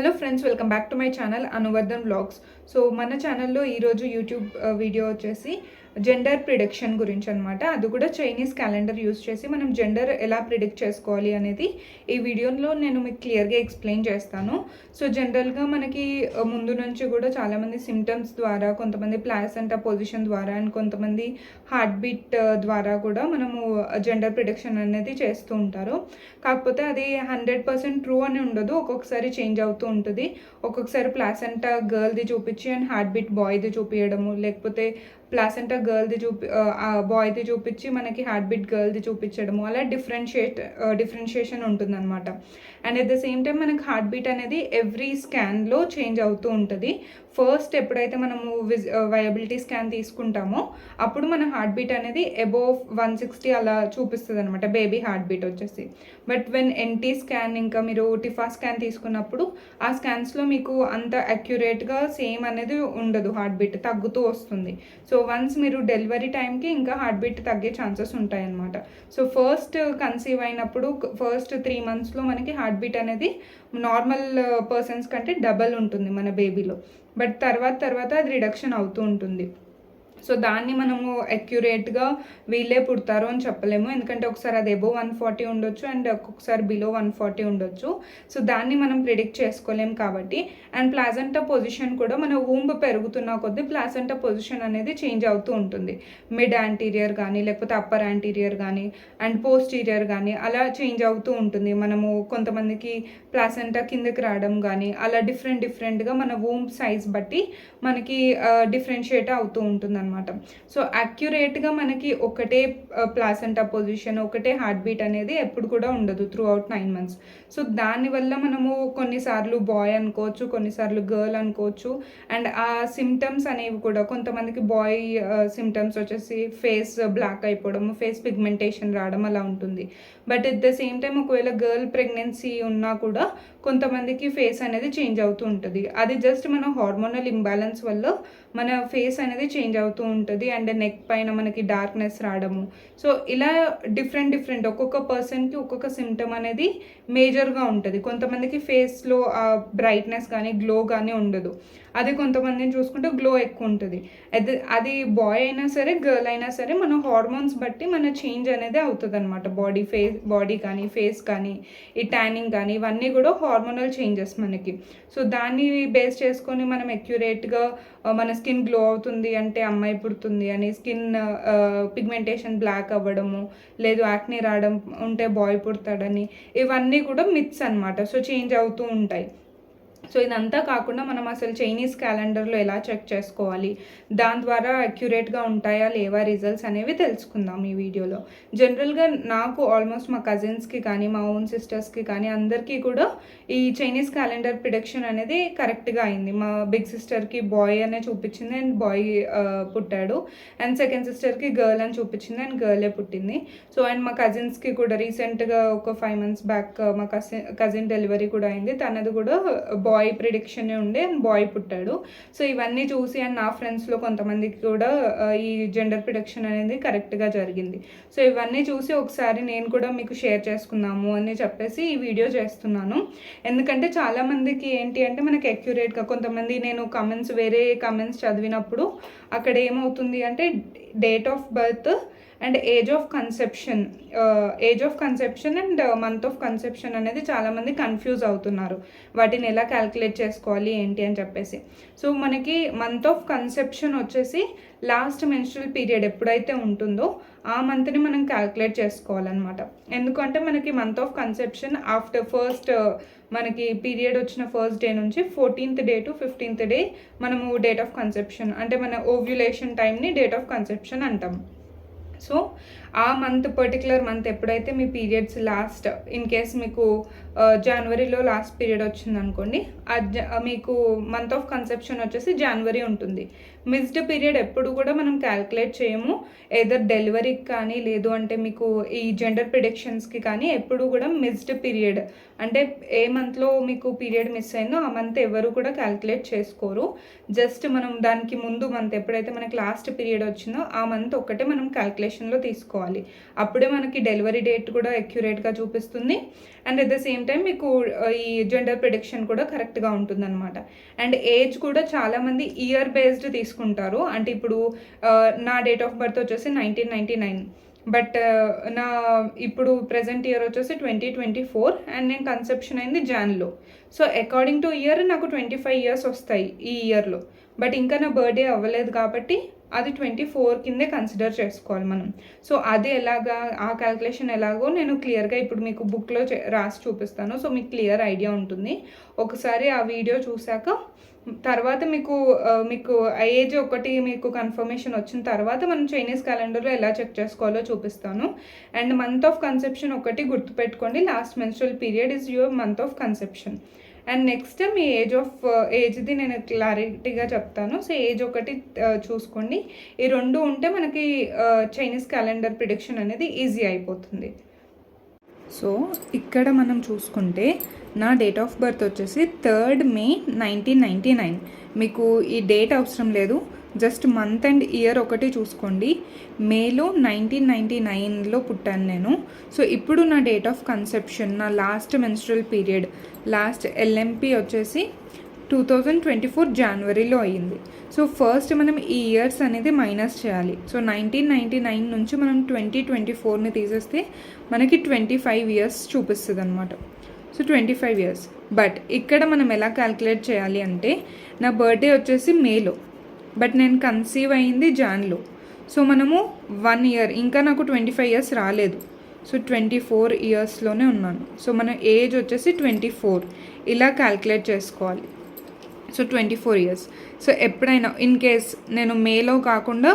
Hello friends welcome back to my channel Anuvardhan vlogs so మన ఛానల్లో ఈరోజు YouTube video వచ్చేసి జెండర్ ప్రిడిక్షన్ గురించి అనమాట అది కూడా చైనీస్ క్యాలెండర్ యూస్ చేసి మనం జెండర్ ఎలా ప్రిడిక్ట్ చేసుకోవాలి అనేది ఈ వీడియోలో నేను మీకు క్లియర్గా ఎక్స్ప్లెయిన్ చేస్తాను. సో జనరల్గా మనకి uh, ముందు నుంచి కూడా చాలామంది సిమ్టమ్స్ ద్వారా కొంతమంది ప్లాసెంటా పొజిషన్ ద్వారా అండ్ కొంతమంది హార్ట్ బీట్ uh, ద్వారా కూడా మనము uh, జెండర్ ప్రిడిక్షన్ అనేది చేస్తూ ఉంటారు. కాకపోతే అది హండ్రెడ్ పర్సెంట్ ట్రూ అని ఉండదు. ఒక్కొక్కసారి చేంజ్ అవుతూ ఉంటుంది. ఒక్కొక్కసారి ప్లాసెంటా గర్ల్ది చూపించి అండ్ హార్ట్ బీట్ బాయ్ది చూపించడము లేకపోతే ప్లాసెంటా గర్ల్ది చూపి బాయ్ది చూపించి మనకి హార్ట్ బీట్ గర్ల్ది చూపించడము అలా డిఫరెన్షియేట్ డిఫరెన్షియేషన్ ఉంటుందన్నమాట. And at the same time మనకి హార్ట్ బీట్ అనేది ఎవ్రీ స్కాన్లో చేంజ్ అవుతూ ఉంటుంది. ఫస్ట్ ఎప్పుడైతే మనము విజ్ వయబిలిటీ స్కాన్ తీసుకుంటామో అప్పుడు మన హార్ట్ బీట్ అనేది అబోవ్ వన్ సిక్స్టీ అలా చూపిస్తుంది అనమాట బేబీ హార్ట్ బీట్ వచ్చేసి బట్ వెన్ ఎన్టీ స్కాన్ ఇంకా మీరు టిఫా స్కాన్ తీసుకున్నప్పుడు ఆ స్కాన్స్లో మీకు అంత అక్యురేట్గా సేమ్ అనేది ఉండదు హార్ట్ బీట్ తగ్గుతూ వస్తుంది. సో వన్స్ మీరు డెలివరీ టైంకి ఇంకా హార్ట్ బీట్ తగ్గే ఛాన్సెస్ ఉంటాయన్నమాట. సో ఫస్ట్ కన్సీవ్ అయినప్పుడు ఫస్ట్ త్రీ మంత్స్లో మనకి హార్ట్ బీట్ అనేది నార్మల్ పర్సన్స్ కంటే డబల్ ఉంటుంది మన బేబీలో బట్ తర్వాత తర్వాత అది రిడక్షన్ అవుతూ ఉంటుంది. సో దాన్ని మనము అక్యురేట్గా వీళ్ళే పుడతారు అని చెప్పలేము. ఎందుకంటే ఒకసారి అది ఎబో వన్ ఫార్టీ ఉండొచ్చు అండ్ ఒక్కొక్కసారి బిలో వన్ ఫార్టీ ఉండొచ్చు. సో దాన్ని మనం ప్రిడిక్ట్ చేసుకోలేం కాబట్టి. అండ్ ప్లాజెంటా పొజిషన్ కూడా మన ఊంబ్ పెరుగుతున్న కొద్దీ ప్లాజెంటా పొజిషన్ అనేది చేంజ్ అవుతూ ఉంటుంది. మిడ్ యాంటీరియర్ కానీ లేకపోతే అప్పర్ యాంటీరియర్ కానీ అండ్ పోస్టీరియర్ కానీ అలా చేంజ్ అవుతూ ఉంటుంది. మనము కొంతమందికి ప్లాసెంటా కిందకి రావడం కానీ అలా డిఫరెంట్ డిఫరెంట్గా మన వూంబ్ సైజ్ బట్టి మనకి డిఫరెన్షియేట్ అవుతూ ఉంటుంది అనమాట సో అక్యురేట్గా మనకి ఒకటే ప్లాసెంటా పొజిషన్ ఒకటే హార్ట్ బీట్ అనేది ఎప్పుడు కూడా ఉండదు throughout nine months so దానివల్ల మనము కొన్నిసార్లు బాయ్ అనుకోవచ్చు కొన్నిసార్లు గర్ల్ అనుకోవచ్చు అండ్ ఆ సిమ్టమ్స్ అనేవి కూడా కొంతమందికి బాయ్ సిమ్టమ్స్ వచ్చేసి ఫేస్ బ్లాక్ అయిపోవడం ఫేస్ పిగ్మెంటేషన్ రావడం అలా ఉంటుంది. But at the same time ఒకవేళ గర్ల్ ప్రెగ్నెన్సీ ఉన్నా కూడా కొంతమందికి ఫేస్ అనేది చేంజ్ అవుతూ ఉంటుంది. అది జస్ట్ మన హార్మోనల్ ఇంబ్యాలెన్స్ వల్ల మన ఫేస్ అనేది చేంజ్ అవుతూ ఉంటుంది అండ్ నెక్ పైన మనకి డార్క్నెస్ రావడము. సో ఇలా డిఫరెంట్ డిఫరెంట్ ఒక్కొక్క పర్సన్కి ఒక్కొక్క సిమ్టమ్ అనేది మేజర్గా ఉంటుంది. కొంతమందికి ఫేస్లో బ్రైట్నెస్ కానీ గ్లో కానీ ఉండదు. అది కొంతమందిని చూసుకుంటే గ్లో ఎక్కువ ఉంటుంది. అది అది బాయ్ అయినా సరే గర్ల్ అయినా సరే మన హార్మోన్స్ బట్టి మన చేంజ్ అనేది అవుతుంది అనమాట బాడీ ఫేస్ బాడీ కానీ ఫేస్ కానీ ఈ ట్యానింగ్ కానీ ఇవన్నీ కూడా హార్మోనల్ చేంజెస్ మనకి. సో దాన్ని బేస్ చేసుకొని మనం అక్యురేట్గా మన స్కిన్ గ్లో అవుతుంది అంటే అమ్మాయి పుడుతుంది అని స్కిన్ పిగ్మెంటేషన్ బ్లాక్ అవ్వడము లేదు యాక్ని రావడం ఉంటే బాయ్ పుడతాడని ఇవన్నీ కూడా మిత్స్ అన్నమాట. సో చేంజ్ అవుతూ ఉంటాయి. సో ఇదంతా కాకుండా మనం అసలు చైనీస్ క్యాలెండర్లో ఎలా చెక్ చేసుకోవాలి? దాని ద్వారా అక్యురేట్గా ఉంటాయా లేవా రిజల్ట్స్ అనేవి తెలుసుకుందాం ఈ వీడియోలో. జనరల్గా నాకు ఆల్మోస్ట్ మా కజిన్స్కి కానీ మా ఓన్ సిస్టర్స్కి కానీ అందరికీ కూడా ఈ చైనీస్ క్యాలెండర్ ప్రిడిక్షన్ అనేది కరెక్ట్గా అయింది. మా బిగ్ సిస్టర్కి బాయ్ అనే చూపించింది అండ్ బాయ్ పుట్టాడు. అండ్ సెకండ్ సిస్టర్కి గర్ల్ అని చూపించింది అండ్ గర్లే పుట్టింది. సో అండ్ మా కజిన్స్కి కూడా రీసెంట్గా ఒక ఫైవ్ మంత్స్ బ్యాక్ మా కజిన్ కజిన్ డెలివరీ కూడా అయింది. తనది కూడా బాయ్ బాయ్ ప్రిడిక్షన్ ఉండే అండ్ బాయ్ పుట్టాడు. సో ఇవన్నీ చూసి అండ్ నా ఫ్రెండ్స్లో కొంతమందికి కూడా ఈ జెండర్ ప్రిడిక్షన్ అనేది కరెక్ట్గా జరిగింది. సో ఇవన్నీ చూసి ఒకసారి నేను కూడా మీకు షేర్ చేసుకుందాము అని చెప్పేసి ఈ వీడియో చేస్తున్నాను. ఎందుకంటే చాలామందికి ఏంటి అంటే మనకి అక్యురేట్గా కొంతమంది నేను కమెంట్స్ వేరే కమెంట్స్ చదివినప్పుడు అక్కడ ఏమవుతుంది అంటే date of birth and age of conception age of conception and month of conception అనేది చాలామంది కన్ఫ్యూజ్ అవుతున్నారు. వాటిని ఎలా క్యాల్కులేట్ చేసుకోవాలి ఏంటి అని చెప్పేసి. సో మనకి మంత్ ఆఫ్ కన్సెప్షన్ వచ్చేసి లాస్ట్ మెన్స్ట్రల్ పీరియడ్ ఎప్పుడైతే ఉంటుందో ఆ మంత్ని మనం క్యాల్కులేట్ చేసుకోవాలన్నమాట. ఎందుకంటే మనకి month of conception after first మనకి పీరియడ్ వచ్చిన ఫస్ట్ డే నుంచి fourteenth day to fifteenth day మనము డేట్ ఆఫ్ కన్సెప్షన్ అంటే మన ఓవ్యులేషన్ టైంని డేట్ ఆఫ్ కన్సెప్షన్ అంటాం. సో ఆ మంత్ పర్టికులర్ మంత్ ఎప్పుడైతే మీ పీరియడ్స్ లాస్ట్ ఇన్ కేస్ మీకు జనవరిలో లాస్ట్ పీరియడ్ వచ్చిందనుకోండి మీకు మంత్ ఆఫ్ కన్సెప్షన్ వచ్చేసి జనవరి ఉంటుంది. మిస్డ్ పీరియడ్ ఎప్పుడు కూడా మనం క్యాల్కులేట్ చేయము. ఏదర్ డెలివరీకి కానీ లేదు అంటే మీకు ఈ జెండర్ ప్రిడిక్షన్స్కి కానీ ఎప్పుడు కూడా మిస్డ్ పీరియడ్ అంటే ఏ మంత్లో మీకు పీరియడ్ మిస్ అయిందో ఆ మంత్ ఎవరు కూడా క్యాల్కులేట్ చేసుకోరు. జస్ట్ మనం దానికి ముందు మంత్ ఎప్పుడైతే మనకి లాస్ట్ పీరియడ్ వచ్చిందో ఆ మంత్ ఒక్కటే మనం క్యాల్కులేషన్లో తీసుకోవాలి. అప్పుడే మనకి డెలివరీ డేట్ కూడా అక్యురేట్గా చూపిస్తుంది. And at the same time మీకు ఈ జెండర్ ప్రిడిక్షన్ కూడా కరెక్ట్గా ఉంటుందన్నమాట. అండ్ ఏజ్ కూడా చాలామంది ఇయర్ బేస్డ్ తీసుకుంటారు. అంటే ఇప్పుడు నా డేట్ ఆఫ్ బర్త్ వచ్చేసి నైన్టీన్ నైంటీ నైన్ బట్ నా ఇప్పుడు ప్రజెంట్ ఇయర్ వచ్చేసి ట్వంటీ ట్వంటీ ఫోర్ అండ్ నేను కన్సెప్షన్ అయింది జాన్లో సో అకార్డింగ్ టు ఇయర్ నాకు ట్వంటీ ఫైవ్ ఇయర్స్ వస్తాయి ఈ ఇయర్లో బట్ ఇంకా నా బర్త్డే అవ్వలేదు కాబట్టి అది ట్వంటీ ఫోర్ కిందే కన్సిడర్ చేసుకోవాలి మనం. సో అది ఎలాగా ఆ క్యాల్కులేషన్ ఎలాగో నేను క్లియర్గా ఇప్పుడు మీకు బుక్లో రాసి చూపిస్తాను. సో మీకు క్లియర్ ఐడియా ఉంటుంది. ఒకసారి ఆ వీడియో చూశాక తర్వాత మీకు మీకు ఏజ్ ఒకటి మీకు కన్ఫర్మేషన్ వచ్చిన తర్వాత మనం చైనీస్ క్యాలెండర్లో ఎలా చెక్ చేసుకోవాలో చూపిస్తాను. అండ్ మంత్ ఆఫ్ కన్సెప్షన్ ఒకటి గుర్తుపెట్టుకోండి. Last menstrual period is your month of conception and next me age of ఏజ్ది నేను క్లారిటీగా చెప్తాను. సో ఏజ్ ఒకటి uh, చూసుకోండి. ఈ రెండు ఉంటే మనకి చైనీస్ క్యాలెండర్ ప్రిడిక్షన్ అనేది ఈజీ అయిపోతుంది. సో ఇక్కడ మనం చూసుకుంటే నా డేట్ ఆఫ్ బర్త్ వచ్చేసి third May nineteen ninety nine మీకు ఈ డేట్ అవసరం లేదు. జస్ట్ మంత్ అండ్ ఇయర్ ఒకటి చూసుకోండి. మేలో నైన్టీన్ నైంటీ నైన్లో పుట్టాను నేను. సో ఇప్పుడు నా డేట్ ఆఫ్ కన్సెప్షన్ నా last menstrual period last LMP వచ్చేసి టూ థౌజండ్ ట్వంటీ ఫోర్ జనవరిలో అయ్యింది. సో ఫస్ట్ మనం ఈ ఇయర్స్ అనేది మైనస్ చేయాలి. సో నైన్టీన్ నైంటీ నైన్ నుంచి మనం ట్వంటీ ట్వంటీ ఫోర్ని తీసేస్తే మనకి ట్వంటీ ఫైవ్ ఇయర్స్ చూపిస్తుంది అనమాట so twenty five years but ఇక్కడ మనం ఎలా క్యాల్కులేట్ చేయాలి అంటే నా బర్త్డే వచ్చేసి మేలో బట్ నేను కన్సీవ్ అయింది జాన్లో. సో మనము వన్ ఇయర్ ఇంకా నాకు ట్వంటీ ఫైవ్ ఇయర్స్ రాలేదు. సో ట్వంటీ ఫోర్ ఇయర్స్లోనే ఉన్నాను. సో మన ఏజ్ వచ్చేసి ట్వంటీ ఫోర్ ఇలా క్యాల్కులేట్ చేసుకోవాలి. So twenty four years so ఎప్పుడైనా ఇన్ కేస్ నేను మేలో కాకుండా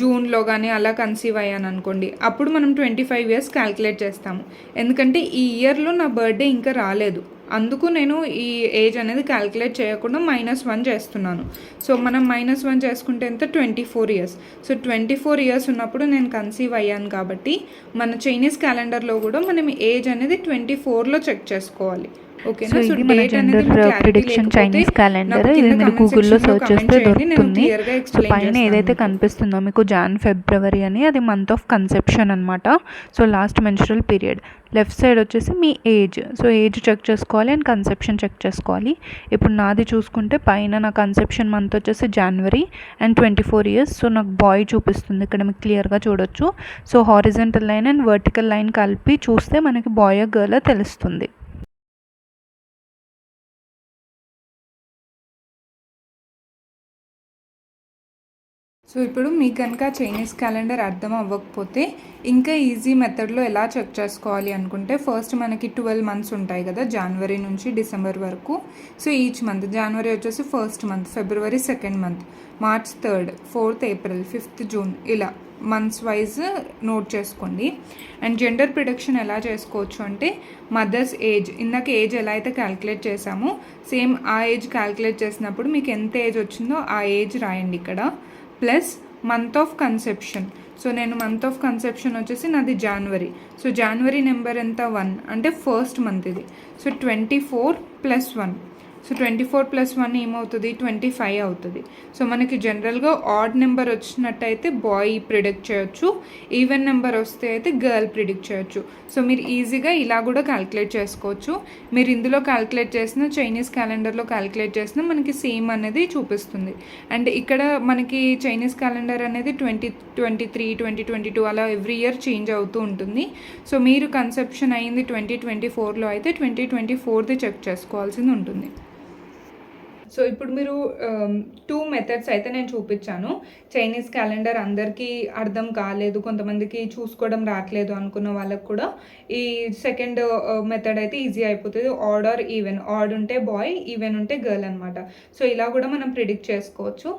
జూన్లో కానీ అలా కన్సీవ్ అయ్యాను అనుకోండి అప్పుడు మనం ట్వంటీ ఫైవ్ ఇయర్స్ క్యాల్కులేట్ చేస్తాము. ఎందుకంటే ఈ ఇయర్లో నా బర్త్డే ఇంకా రాలేదు. అందుకు నేను ఈ ఏజ్ అనేది క్యాల్కులేట్ చేయకుండా మైనస్ వన్ చేస్తున్నాను. సో మనం మైనస్ వన్ చేసుకుంటే ఎంత? Twenty four years so twenty four years ఉన్నప్పుడు నేను కన్సీవ్ అయ్యాను కాబట్టి మన చైనీస్ క్యాలెండర్లో కూడా మనం ఏజ్ అనేది ట్వంటీ ఫోర్లో చెక్ చేసుకోవాలి. సో ఇది మన జెండర్ ప్రిడిక్షన్ చైనీస్ క్యాలెండర్ ఇది మీరు గూగుల్లో సెర్చ్ చేస్తే దొరుకుతుంది. సో పైన ఏదైతే. కనిపిస్తుందో మీకు జాన్ ఫిబ్రవరి అని అది మంత్ ఆఫ్ కన్సెప్షన్ అనమాట so last menstrual period left side వచ్చేసి మీ ఏజ్ సో ఏజ్ చెక్ చేసుకోవాలి అండ్ కన్సెప్షన్ చెక్ చేసుకోవాలి. ఇప్పుడు నాది చూసుకుంటే పైన నా కన్సెప్షన్ మంత్ వచ్చేసి జనవరి and twenty four years so నాకు బాయ్ చూపిస్తుంది. ఇక్కడ మీకు క్లియర్గా చూడొచ్చు. So horizontal line and vertical line కలిపి చూస్తే మనకి బాయ్ గర్ల్ తెలుస్తుంది. సో ఇప్పుడు మీకు కనుక చైనీస్ క్యాలెండర్ అర్థం అవ్వకపోతే ఇంకా ఈజీ మెథడ్లో ఎలా చెక్ చేసుకోవాలి అనుకుంటే ఫస్ట్ మనకి ట్వెల్వ్ మంత్స్ ఉంటాయి కదా జనవరి నుంచి డిసెంబర్ వరకు. సో ఈచ్ మంత్ జనవరి వచ్చేసి ఫస్ట్ మంత్ ఫిబ్రవరి second month March third fourth April fifth June ఇలా మంత్స్ వైజ్ నోట్ చేసుకోండి. అండ్ జెండర్ ప్రిడక్షన్ ఎలా చేసుకోవచ్చు అంటే మదర్స్ ఏజ్ ఇందాక ఏజ్ ఎలా అయితే క్యాల్కులేట్ చేసామో సేమ్ ఆ ఏజ్ క్యాల్కులేట్ చేసినప్పుడు మీకు ఎంత ఏజ్ వచ్చిందో ఆ ఏజ్ రాయండి ఇక్కడ. Plus month of conception so నేను మంత్ ఆఫ్ కన్సెప్షన్ వచ్చేసి నాది జనవరి సో జనవరి నెంబర్ ఎంత? వన్ అంటే ఫస్ట్ మంత్ ఇది. So twenty four plus one so twenty four plus one ఏమవుతుంది? ట్వంటీ ఫైవ్ అవుతుంది. సో మనకి జనరల్గా ఆడ్ నెంబర్ వచ్చినట్టయితే బాయ్ ప్రిడిక్ట్ చేయొచ్చు. ఈవెన్ నెంబర్ వస్తే అయితే గర్ల్ ప్రిడిక్ట్ చేయొచ్చు. సో మీరు ఈజీగా ఇలా కూడా క్యాల్కులేట్ చేసుకోవచ్చు. మీరు ఇందులో క్యాల్కులేట్ చేసిన చైనీస్ క్యాలెండర్లో క్యాల్కులేట్ చేసిన మనకి సేమ్ అనేది చూపిస్తుంది. అండ్ ఇక్కడ మనకి చైనీస్ క్యాలెండర్ అనేది twenty twenty three twenty twenty two అలా ఎవ్రీ ఇయర్ చేంజ్ అవుతూ ఉంటుంది. సో మీరు కన్సెప్షన్ అయింది ట్వంటీ ట్వంటీ ఫోర్లో అయితే ట్వంటీ ట్వంటీ ఫోర్ది చెక్ చేసుకోవాల్సింది ఉంటుంది. సో ఇప్పుడు మీరు um, టూ మెథడ్స్ అయితే నేను చూపించాను. చైనీస్ క్యాలెండర్ అందరికీ అర్థం కాలేదు కొంతమందికి చూసుకోవడం రావట్లేదు అనుకున్న వాళ్ళకి కూడా. ఈ సెకండ్ మెథడ్ uh, అయితే ఈజీ అయిపోతుంది. ఆడ్ ఆర్ ఈవెన్ ఆడ్ ఉంటే బాయ్ ఈవెన్ ఉంటే గర్ల్ అనమాట సో ఇలా కూడా మనం ప్రిడిక్ట్ చేసుకోవచ్చు.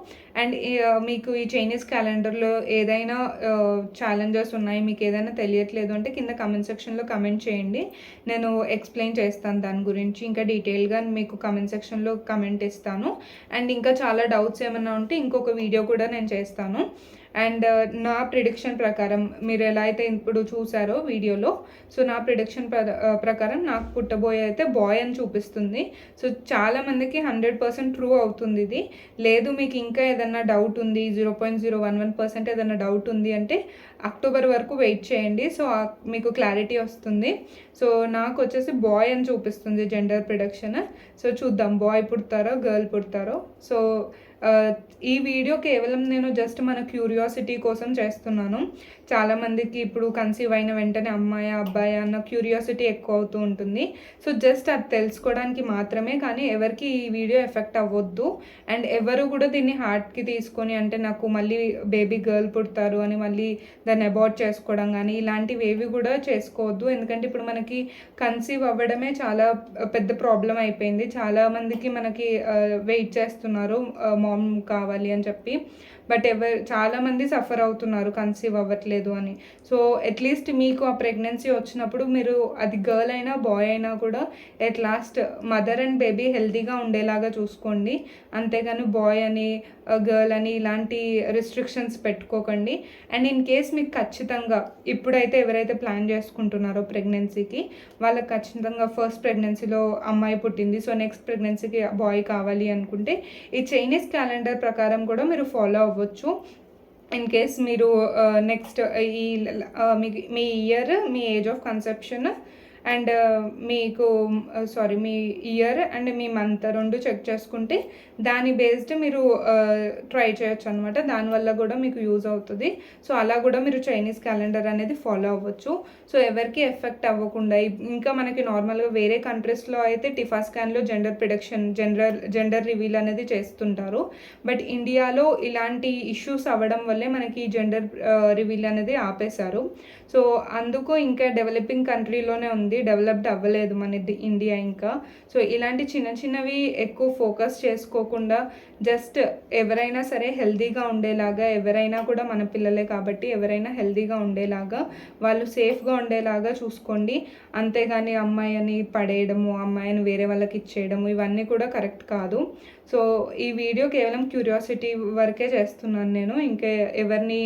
అండ్ uh, మీకు ఈ చైనీస్ క్యాలెండర్లో ఏదైనా uh, ఛాలెంజెస్ ఉన్నాయి మీకు ఏదైనా తెలియట్లేదు అంటే కింద కమెంట్ సెక్షన్లో కమెంట్ చేయండి. నేను ఎక్స్ప్లెయిన్ చేస్తాను దాని గురించి. ఇంకా డీటెయిల్గా మీకు కమెంట్ సెక్షన్లో కమెంట్ చేస్తాను. అండ్ ఇంకా చాలా డౌట్స్ ఏమైనా ఉంటే ఇంకొక వీడియో కూడా నేను చేస్తాను. అండ్ uh, నా ప్రిడిక్షన్ ప్రకారం మీరు ఎలా అయితే ఇప్పుడు చూసారో వీడియోలో సో నా ప్రిడిక్షన్ uh, ప్రకారం నాకు పుట్టబోయే అయితే బాయ్ అని చూపిస్తుంది. సో చాలా మందికి హండ్రెడ్ పర్సెంట్ ట్రూ అవుతుంది ఇది. లేదు మీకు ఇంకా ఏదన్నా డౌట్ ఉంది zero point zero one one percent ఏదన్నా డౌట్ ఉంది అంటే అక్టోబర్ వరకు వెయిట్ చేయండి. సో మీకు క్లారిటీ వస్తుంది. సో నాకు వచ్చేసి బాయ్ అని చూపిస్తుంది జెండర్ ప్రిడక్షన్ సో చూద్దాం బాయ్ పుడతారో గర్ల్ పుడతారో. సో ఈ వీడియో కేవలం నేను జస్ట్ మన క్యూరియాసిటీ కోసం చేస్తున్నాను. చాలామందికి ఇప్పుడు కన్సీవ్ అయిన వెంటనే అమ్మాయి అబ్బాయి అన్న క్యూరియాసిటీ ఎక్కువ అవుతూ ఉంటుంది. సో జస్ట్ అది తెలుసుకోవడానికి మాత్రమే కానీ ఎవరికి ఈ వీడియో ఎఫెక్ట్ అవ్వద్దు. అండ్ ఎవరు కూడా దీన్ని హార్ట్కి తీసుకొని అంటే నాకు మళ్ళీ బేబీ గర్ల్ పుడతారు అని మళ్ళీ దాన్ని అబార్ట్ చేసుకోవడం కానీ ఇలాంటివి ఏవి కూడా చేసుకోవద్దు. ఎందుకంటే ఇప్పుడు మనకి కన్సీవ్ అవ్వడమే చాలా పెద్ద ప్రాబ్లం అయిపోయింది. చాలామందికి మనకి వెయిట్ చేస్తున్నారు మామ్ కావాలి అని చెప్పి. బట్ ఎవరు చాలామంది సఫర్ అవుతున్నారు కన్సీవ్ అవ్వట్లేదు అని. సో అట్లీస్ట్ మీకు ఆ ప్రెగ్నెన్సీ వచ్చినప్పుడు మీరు అది గర్ల్ అయినా బాయ్ అయినా కూడా at last mother and baby హెల్తీగా ఉండేలాగా చూసుకోండి. అంతేగాని బాయ్ అని గర్ల్ అని ఇలాంటి రిస్ట్రిక్షన్స్ పెట్టుకోకండి. అండ్ ఇన్ కేస్ మీకు ఖచ్చితంగా ఇప్పుడైతే ఎవరైతే ప్లాన్ చేసుకుంటున్నారో ప్రెగ్నెన్సీకి వాళ్ళకి ఖచ్చితంగా ఫస్ట్ ప్రెగ్నెన్సీలో అమ్మాయి పుట్టింది. సో నెక్స్ట్ ప్రెగ్నెన్సీకి బాయ్ కావాలి అనుకుంటే ఈ చైనీస్ క్యాలెండర్ ప్రకారం కూడా మీరు ఫాలో అవ్వచ్చు. ఇన్ కేస్ మీరు uh, నెక్స్ట్ ఈ uh, మీ మీ ఇయర్ మీ age of conception and uh, మీకు uh, సారీ మీ ఇయర్ అండ్ మీ మంత్ రెండు చెక్ చేసుకుంటే దాని బేస్డ్ మీరు uh, ట్రై చేయొచ్చు అనమాట దానివల్ల కూడా మీకు యూజ్ అవుతుంది. సో అలా కూడా మీరు చైనీస్ క్యాలెండర్ అనేది ఫాలో అవ్వచ్చు. సో ఎవరికి ఎఫెక్ట్ అవ్వకుండా ఇంకా మనకి నార్మల్గా వేరే కంట్రీస్లో అయితే TIFFA స్కాన్లో gender prediction gender gender reveal అనేది చేస్తుంటారు. బట్ ఇండియాలో ఇలాంటి ఇష్యూస్ అవ్వడం వల్లే మనకి జెండర్ రివీల్ అనేది ఆపేశారు. సో అందుకు ఇంకా డెవలపింగ్ కంట్రీలోనే ఉంది. డెవలప్డ్ అవ్వలేదు మన ఇండియా ఇంకా. సో ఇలాంటి చిన్న చిన్నవి ఎక్కువ ఫోకస్ చేసుకోకుండా జస్ట్ ఎవరైనా సరే హెల్తీగా ఉండేలాగా ఎవరైనా కూడా మన పిల్లలే కాబట్టి ఎవరైనా హెల్తీగా ఉండేలాగా వాళ్ళు సేఫ్గా ఉండేలాగా చూసుకోండి. అంతేగాని అమ్మాయి అని పడేయడము అమ్మాయిని వేరే వాళ్ళకి ఇచ్చేయడము ఇవన్నీ కూడా కరెక్ట్ కాదు. సో ఈ వీడియో కేవలం క్యూరియాసిటీ వరకే చేస్తున్నాను నేను. ఇంకా ఎవరిని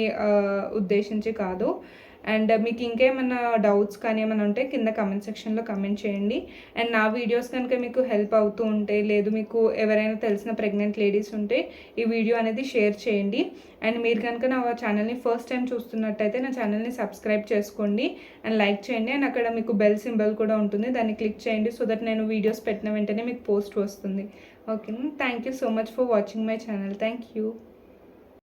ఉద్దేశించి కాదు. అండ్ మీకు ఇంకేమైనా డౌట్స్ కానీ ఏమైనా ఉంటే కింద కమెంట్ సెక్షన్లో కమెంట్ చేయండి. అండ్ నా వీడియోస్ కనుక మీకు హెల్ప్ అవుతూ ఉంటే లేదు మీకు ఎవరైనా తెలిసిన ప్రెగ్నెంట్ లేడీస్ ఉంటే ఈ వీడియో అనేది షేర్ చేయండి. అండ్ మీరు కనుక నా ఛానల్ని ఫస్ట్ టైం చూస్తున్నట్టయితే నా ఛానల్ని సబ్స్క్రైబ్ చేసుకోండి. అండ్ లైక్ చేయండి. అండ్ అక్కడ మీకు బెల్ సింబల్ కూడా ఉంటుంది. దాన్ని క్లిక్ చేయండి సో దట్ నేను వీడియోస్ పెట్టిన వెంటనే మీకు పోస్ట్ వస్తుంది. Okay thank you so much for watching my channel thank you